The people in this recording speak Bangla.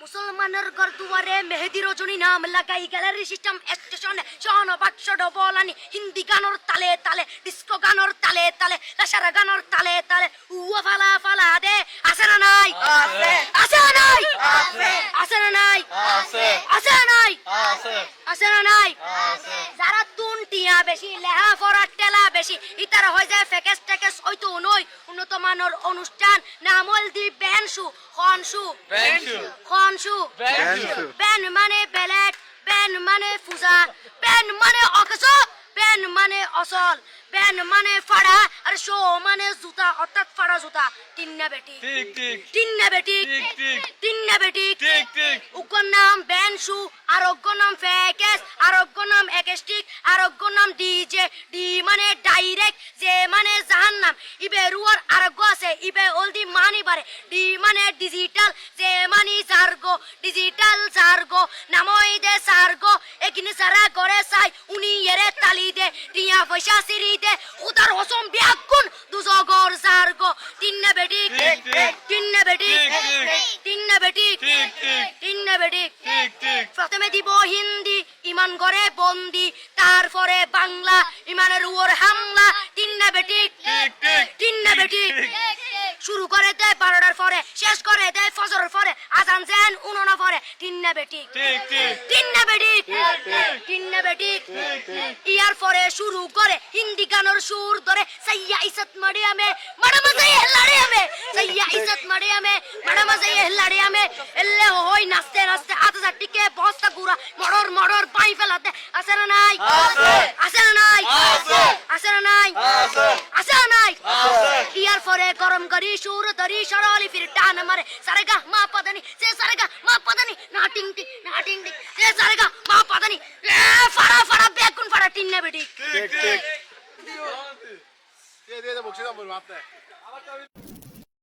মুসলমানের ঘর দুয়ারে মেহেদি রজনী নাম লাগাই গ্যালারি সিস্টেম স্টেশনে শহন বাক্স ডবলানি হিন্দি গানর তালে তালে ডিস্কো গানর তালে তালে লাসারা গানর তালে তালে। উয়া ফালা ফালা দে আছে না নাই? আছে। না নাই? আছে। না নাই? আছে। না নাই? আছে। না নাই? যারা বেশি লেহা ফরার টেলা বেশি। ইতারা হয়ে যায় ফেকেস টেকেস হয়তো নই। উন্নত মানের অনুষ্ঠান নামল দি বেনসু খনসু। খনসু। বেন মানে বেলেট বেন মানে ফুজা বেন মানে অকস বেন মানে অসল বেন মানে ফাড়া আর শো মানে জুতা অর্থাৎ ফাড়া জুতা। তিন্না বেটি। তিন্না বেটি। তিন্না বেটি। উগ্র নাম বেনসু আরোগ্য নাম ফেকেস আরোগ্য নাম আরোগ্য নাম ডিজে ডি মানে ডাইরেক্ট যে মানে জাহান্নাম। ইবে রুয়ার আরোগ্য আছে ইবে অলদি মানি পারে ডি মানে ডিজিটাল যে মানি সার্গো ডিজিটাল সার্গো নামই দে সার্গো একিনি সারা করে চাই উনি এরে তালি দে। টিয়া পয়সা সিরি দে। উদার হসম বিয়াকুন দুজগর বেটি ঠিক, ঠিক। তিন্নে বেটি ঠিক। তিন্নে বেটি ঠিক। তিন্নে বেটি। ঠিক ঠিক। প্রথমে দিব হিন্দি ইমান করে বন্দি। তারপরে বাংলা ইমানের উপর হামলা তিন্নে বেটি। ঠিক, ঠিক। তিন্নে বেটি। শুরু করে দেয় বারোটার পরে শেষ করে দেয় ফজরের পরে আজান যেন উনোনা পরে। তিন্নে বেটি। ঠিক ঠিক তিন্নে বেটি। তিন্নে বেটি। ইয়ার পরে শুরু করে হিন্দি গানের সুর ধরে সাইয়া ইসত মারিয়ামে ম্যাডাম সাইয়া হেলাড়িয়ামে সাইয়া ইসত মারিয়ামে ম্যাডাম সাইয়া হেলাড়িয়ামে এলে হই নাচতে নাচতে আধা টিকে বস্তা গুড়া মড়র মড়র পাই ফেলাতে আছে না নাই আছে। আছে না নাই আছে। আছে না নাই আছে। আছে না নাই আছে। গরম করি সুর ধরি সরলি ফির টান মারে। সারেগা মা পাদানি সে সারেগা মা পাদানি না টিং টিং না টিং টিং সে সারেগা মা পাদানি। এ ফাড়া ফাড়া বেকুন ফাড়া টিন্নে বেটি ঠিক। ঠিক দিয়ে দাম বল মাপতে আপনি